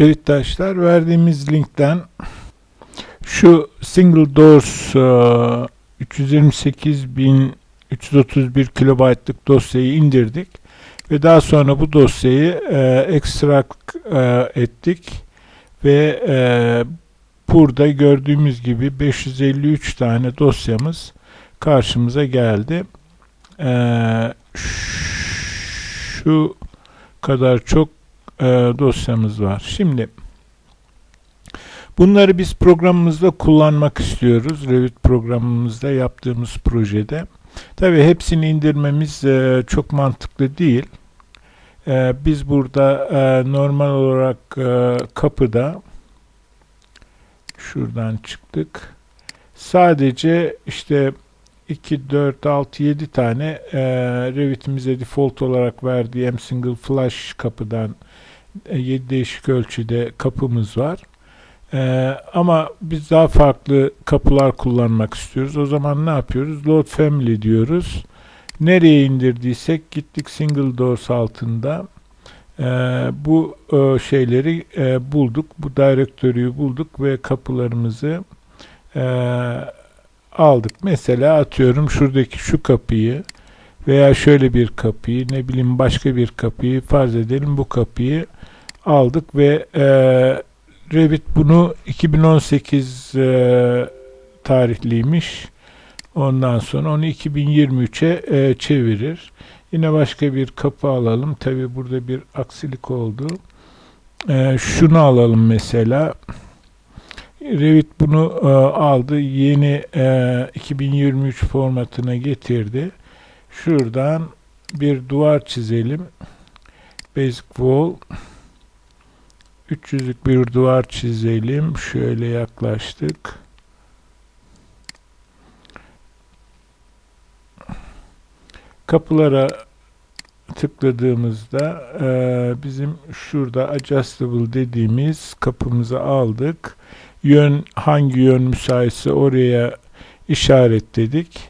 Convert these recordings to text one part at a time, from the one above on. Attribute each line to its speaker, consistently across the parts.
Speaker 1: Revitdaşlar verdiğimiz linkten şu Single Doors e, 328.331 kilobaytlık dosyayı indirdik ve daha sonra bu dosyayı e, extract e, ettik ve e, burada gördüğümüz gibi 553 tane dosyamız karşımıza geldi. E, şu kadar çok e, dosyamız var. Şimdi bunları biz programımızda kullanmak istiyoruz. Revit programımızda yaptığımız projede. Tabii hepsini indirmemiz e, çok mantıklı değil. E, biz burada normal olarak kapıda şuradan çıktık. Sadece işte 2, 4, 6, 7 tane e, Revit'imize default olarak verdiği M single flash kapıdan 7 değişik ölçüde kapımız var. E, ama biz daha farklı kapılar kullanmak istiyoruz. O zaman ne yapıyoruz? Load family diyoruz. Nereye indirdiysek gittik single doors altında. E, bu e, şeyleri e, bulduk. Bu direktörüyü bulduk ve kapılarımızı e, aldık. Mesela atıyorum şuradaki şu kapıyı veya şöyle bir kapıyı ne bileyim başka bir kapıyı farz edelim bu kapıyı aldık ve e, Revit bunu 2018 e, tarihliymiş. Ondan sonra onu 2023'e e, çevirir. Yine başka bir kapı alalım. Tabi burada bir aksilik oldu. E, şunu alalım mesela. Revit bunu e, aldı. Yeni e, 2023 formatına getirdi. Şuradan bir duvar çizelim. Basic Wall 300'lük bir duvar çizelim. Şöyle yaklaştık. Kapılara tıkladığımızda e, bizim şurada adjustable dediğimiz kapımızı aldık. Yön hangi yön müsaitse oraya işaretledik.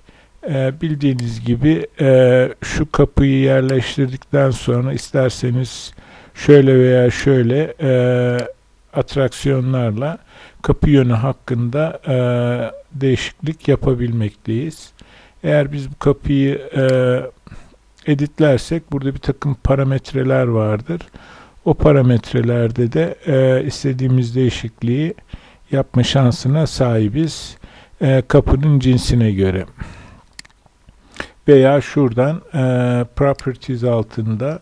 Speaker 1: E, bildiğiniz gibi e, şu kapıyı yerleştirdikten sonra isterseniz şöyle veya şöyle e, atraksiyonlarla kapı yönü hakkında e, değişiklik yapabilmekteyiz. Eğer biz bu kapıyı e, editlersek burada bir takım parametreler vardır. O parametrelerde de e, istediğimiz değişikliği yapma şansına sahibiz. E, kapının cinsine göre. Veya şuradan e, properties altında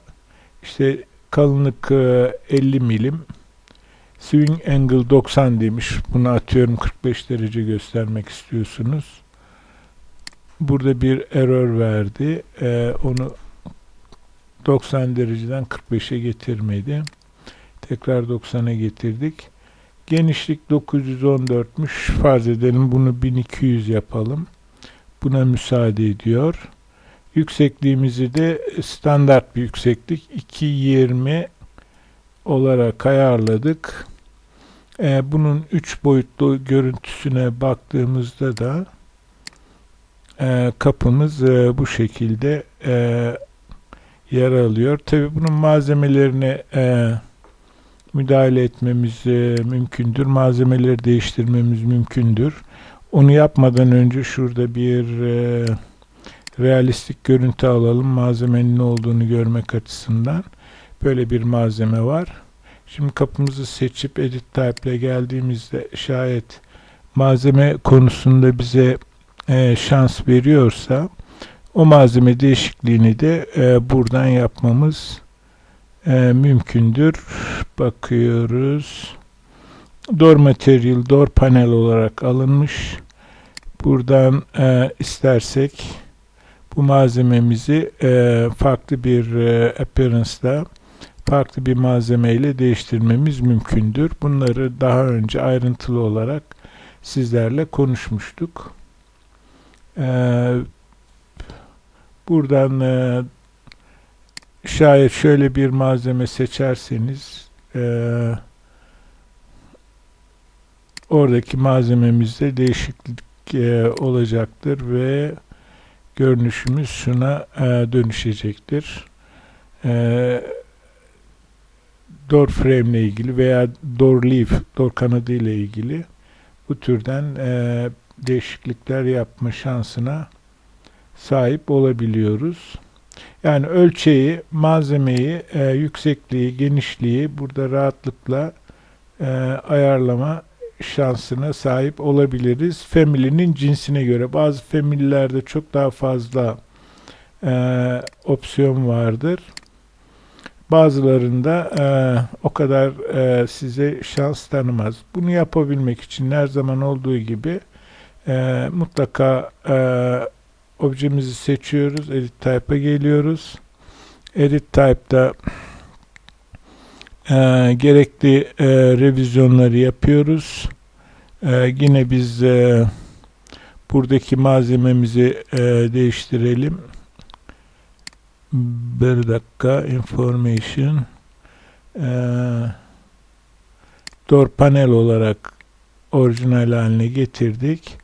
Speaker 1: işte kalınlık e, 50 milim swing angle 90 demiş. Bunu atıyorum 45 derece göstermek istiyorsunuz. Burada bir error verdi. E, onu 90 dereceden 45'e getirmedi. Tekrar 90'a getirdik. Genişlik 914'müş. Farz edelim bunu 1200 yapalım. Buna müsaade ediyor. Yüksekliğimizi de standart bir yükseklik 220 olarak ayarladık. Ee, bunun 3 boyutlu görüntüsüne baktığımızda da e, kapımız e, bu şekilde e, yer alıyor. Tabi bunun malzemelerine e, müdahale etmemiz e, mümkündür. Malzemeleri değiştirmemiz mümkündür. Onu yapmadan önce şurada bir e, realistik görüntü alalım. Malzemenin ne olduğunu görmek açısından. Böyle bir malzeme var. Şimdi kapımızı seçip edit type ile geldiğimizde şayet malzeme konusunda bize e, şans veriyorsa o malzeme değişikliğini de e, buradan yapmamız e, mümkündür. Bakıyoruz. Door Material, Door Panel olarak alınmış. Buradan e, istersek bu malzememizi e, farklı bir e, appearance'da farklı bir malzemeyle değiştirmemiz mümkündür. Bunları daha önce ayrıntılı olarak sizlerle konuşmuştuk. Ee, buradan e, şayet şöyle bir malzeme seçerseniz e, oradaki malzememizde değişiklik e, olacaktır ve görünüşümüz şuna e, dönüşecektir. E, door frame ile ilgili veya door leaf, door kanadı ile ilgili bu türden e, değişiklikler yapma şansına sahip olabiliyoruz. Yani ölçeği, malzemeyi, e, yüksekliği, genişliği burada rahatlıkla e, ayarlama şansına sahip olabiliriz. Family'nin cinsine göre. Bazı family'lerde çok daha fazla e, opsiyon vardır. Bazılarında e, o kadar e, size şans tanımaz. Bunu yapabilmek için her zaman olduğu gibi e, mutlaka e, objemizi seçiyoruz. Edit Type'a geliyoruz. Edit Type'da e, gerekli e, revizyonları yapıyoruz. E, yine biz e, buradaki malzememizi e, değiştirelim. Bir dakika information e, door panel olarak orijinal haline getirdik.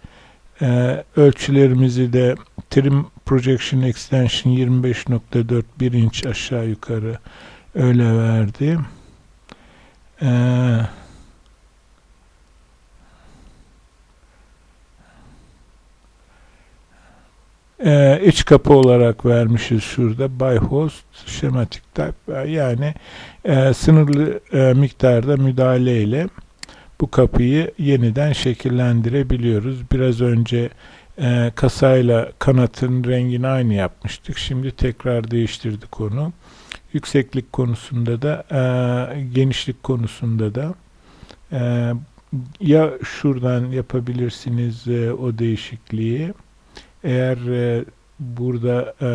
Speaker 1: E, ölçülerimizi de trim projection extension 25.4 1 inç aşağı yukarı öyle verdi. Ee, e, iç kapı olarak vermişiz şurada by host schematic type yani e, sınırlı e, miktarda müdahale ile bu kapıyı yeniden şekillendirebiliyoruz. Biraz önce e, kasayla kanatın rengini aynı yapmıştık. Şimdi tekrar değiştirdik onu. Yükseklik konusunda da e, genişlik konusunda da e, ya şuradan yapabilirsiniz e, o değişikliği. Eğer e, burada e,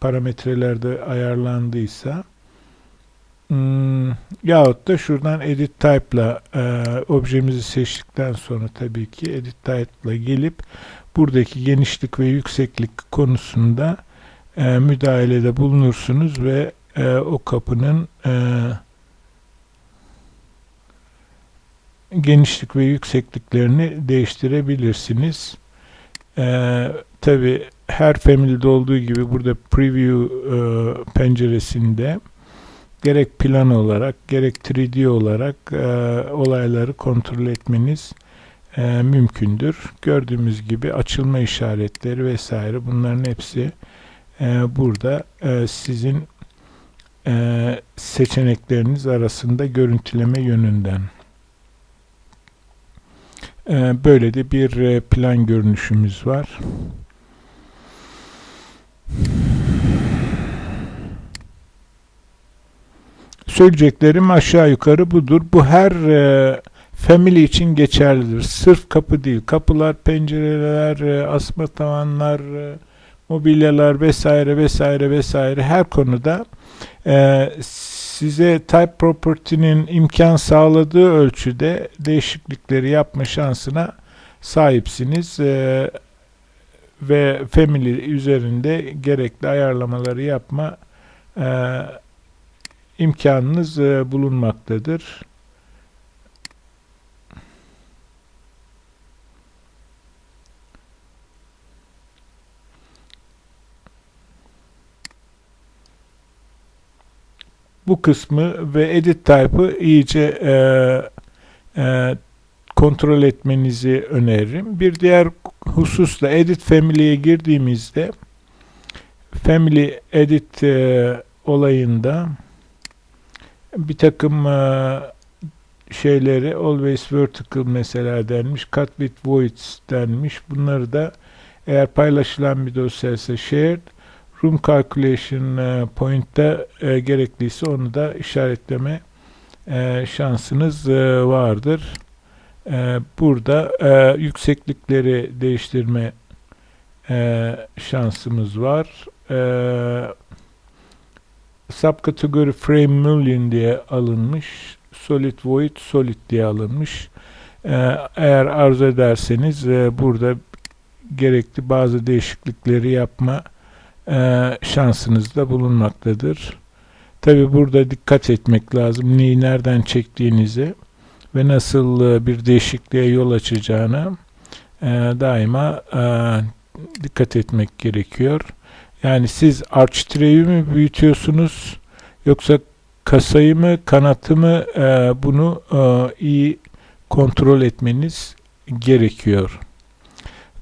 Speaker 1: parametrelerde ayarlandıysa hmm, yahut da şuradan edit type'la e, objemizi seçtikten sonra tabii ki edit type'la gelip buradaki genişlik ve yükseklik konusunda e, müdahalede bulunursunuz ve e, o kapının e, genişlik ve yüksekliklerini değiştirebilirsiniz. E, Tabi her family'de olduğu gibi burada preview e, penceresinde gerek plan olarak gerek 3D olarak e, olayları kontrol etmeniz e, mümkündür. Gördüğümüz gibi açılma işaretleri vesaire bunların hepsi e, burada e, sizin e, seçenekleriniz arasında görüntüleme yönünden. E, böyle de bir e, plan görünüşümüz var. Söyleyeceklerim aşağı yukarı budur. Bu her e, family için geçerlidir. Sırf kapı değil. Kapılar, pencereler, e, asma tavanlar, e, mobilyalar vesaire vesaire vesaire her konuda e, size type property'nin imkan sağladığı ölçüde değişiklikleri yapma şansına sahipsiniz. E, ve family üzerinde gerekli ayarlamaları yapma e, imkanınız e, bulunmaktadır. Bu kısmı ve edit type'ı iyice e, e, kontrol etmenizi öneririm. Bir diğer hususla edit family'ye girdiğimizde family edit e, olayında bir takım e, şeyleri always vertical mesela denmiş, cut with voids denmiş. Bunları da eğer paylaşılan bir dosyaysa shared, room calculation e, point'te e, gerekliyse onu da işaretleme e, şansınız e, vardır. Ee, burada e, yükseklikleri değiştirme e, şansımız var. E, subkategori frame million diye alınmış. Solid void solid diye alınmış. E, eğer arzu ederseniz e, burada gerekli bazı değişiklikleri yapma e, şansınız da bulunmaktadır. Tabi burada dikkat etmek lazım. Neyi nereden çektiğinizi ve nasıl e, bir değişikliğe yol açacağını e, daima e, dikkat etmek gerekiyor. Yani siz arch treyi mi büyütüyorsunuz yoksa kasayı mı kanatı mı e, bunu iyi kontrol etmeniz gerekiyor.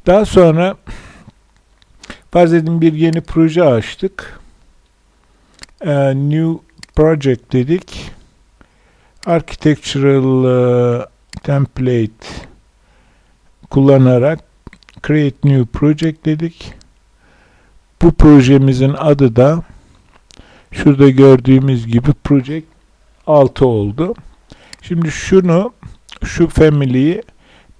Speaker 1: Daha sonra farz edin bir yeni proje açtık. E, new project dedik. Architectural e, template kullanarak create new project dedik. Bu projemizin adı da şurada gördüğümüz gibi project 6 oldu. Şimdi şunu şu family'yi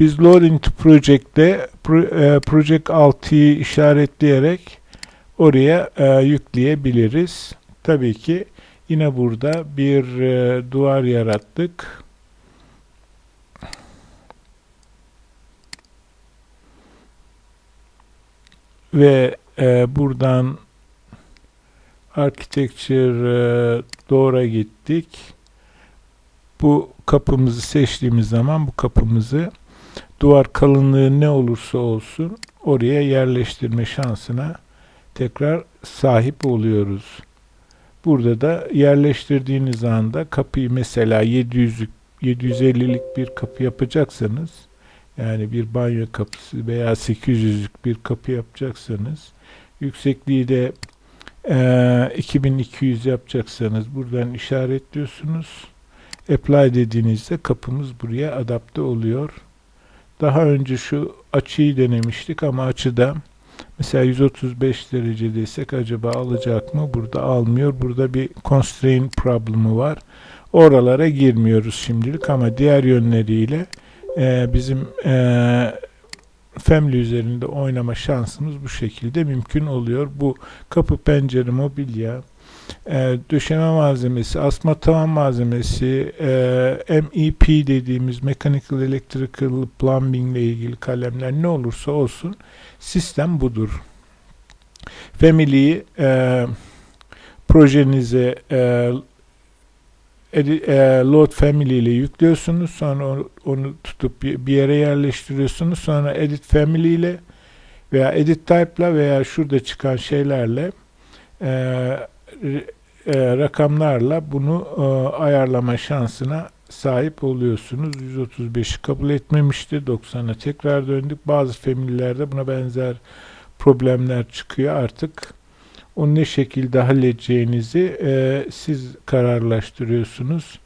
Speaker 1: biz into project'te pro- e, project 6'yı işaretleyerek oraya e, yükleyebiliriz. Tabii ki yine burada bir e, duvar yarattık. Ve e, buradan architecture e, doğru gittik. Bu kapımızı seçtiğimiz zaman bu kapımızı duvar kalınlığı ne olursa olsun oraya yerleştirme şansına tekrar sahip oluyoruz. Burada da yerleştirdiğiniz anda kapıyı mesela 700'lük 750'lik bir kapı yapacaksanız yani bir banyo kapısı veya 800'lük bir kapı yapacaksanız yüksekliği de e, 2200 yapacaksanız buradan işaretliyorsunuz. Apply dediğinizde kapımız buraya adapte oluyor. Daha önce şu açıyı denemiştik ama açıda mesela 135 derecedeysek acaba alacak mı? Burada almıyor. Burada bir constraint problemi var. Oralara girmiyoruz şimdilik ama diğer yönleriyle e, bizim e, Family üzerinde oynama şansımız bu şekilde mümkün oluyor. Bu kapı, pencere, mobilya, e, döşeme malzemesi, asma tavan malzemesi, e, MEP dediğimiz Mechanical Electrical Plumbing ile ilgili kalemler ne olursa olsun sistem budur. Family'yi e, projenize e, e, load family ile yüklüyorsunuz. Sonra onu, tutup bir yere yerleştiriyorsunuz. Sonra edit family ile veya edit type ile veya şurada çıkan şeylerle e, e, rakamlarla bunu e, ayarlama şansına sahip oluyorsunuz. 135'i kabul etmemişti. 90'a tekrar döndük. Bazı familylerde buna benzer problemler çıkıyor. Artık onu ne şekilde halledeceğinizi e, siz kararlaştırıyorsunuz.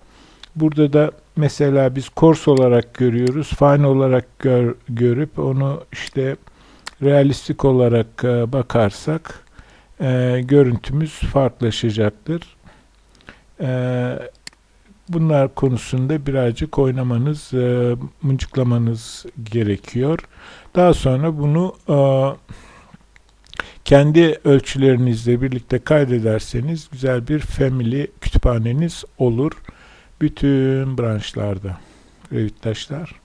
Speaker 1: Burada da mesela biz course olarak görüyoruz. Fine olarak gör- görüp onu işte realistik olarak e, bakarsak e, görüntümüz farklılaşacaktır. E, bunlar konusunda birazcık oynamanız, e, mıncıklamanız gerekiyor. Daha sonra bunu e, kendi ölçülerinizle birlikte kaydederseniz güzel bir family kütüphaneniz olur bütün branşlarda. Revittaşlar.